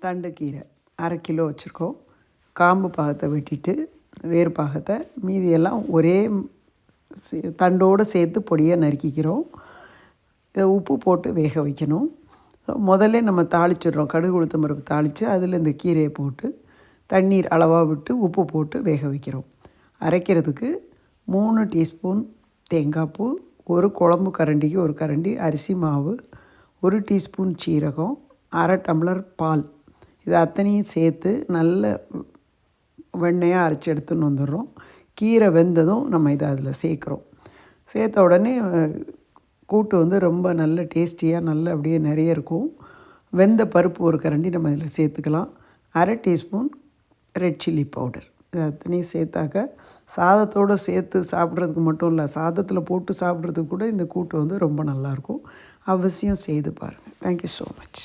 தண்டு கீரை அரை கிலோ வச்சுருக்கோம். காம்பு பாகத்தை வெட்டிட்டு வேறு பாகத்தை மீதியெல்லாம் ஒரே சே- தண்டோடு சேர்த்து பொடியை நறுக்கிக்கிறோம். இதை உப்பு போட்டு வேக வைக்கணும். முதல்ல நம்ம தாளிச்சிடுறோம். கடுகு உளுத்தம் பருப்பு தாளித்து அதில் இந்த கீரையை போட்டு தண்ணீர் அளவாக விட்டு உப்பு போட்டு வேக வைக்கிறோம். அரைக்கிறதுக்கு மூணு டீஸ்பூன் தேங்காய் பூ ஒரு குழம்பு கரண்டிக்கு ஒரு கரண்டி அரிசி மாவு ஒரு டீஸ்பூன் சீரகம் அரை டம்ளர் பால் இது அத்தனையும் சேர்த்து நல்ல வெண்ணெயாக அரைச்சி எடுத்துன்னு வந்துடுறோம். கீரை வெந்ததும் நம்ம இதை அதில் சேர்க்குறோம். சேர்த்த உடனே கூட்டு வந்து ரொம்ப நல்ல டேஸ்டியாக நல்ல அப்படியே நிறைய இருக்கும். வெந்த பருப்பு ஒரு கரண்டி நம்ம இதில் சேர்த்துக்கலாம். அரை டீஸ்பூன் ரெட் சில்லி பவுடர். இது அத்தனையும் சேர்த்தாக்க சாதத்தோடு சேர்த்து சாப்பிட்றதுக்கு மட்டும் இல்லை சாதத்தில் போட்டு சாப்பிட்றதுக்கு கூட இந்த கூட்டு வந்து ரொம்ப நல்லாயிருக்கும் அவசியம் செய்து பாருங்கள் தேங்க்யூ ஸோ மச்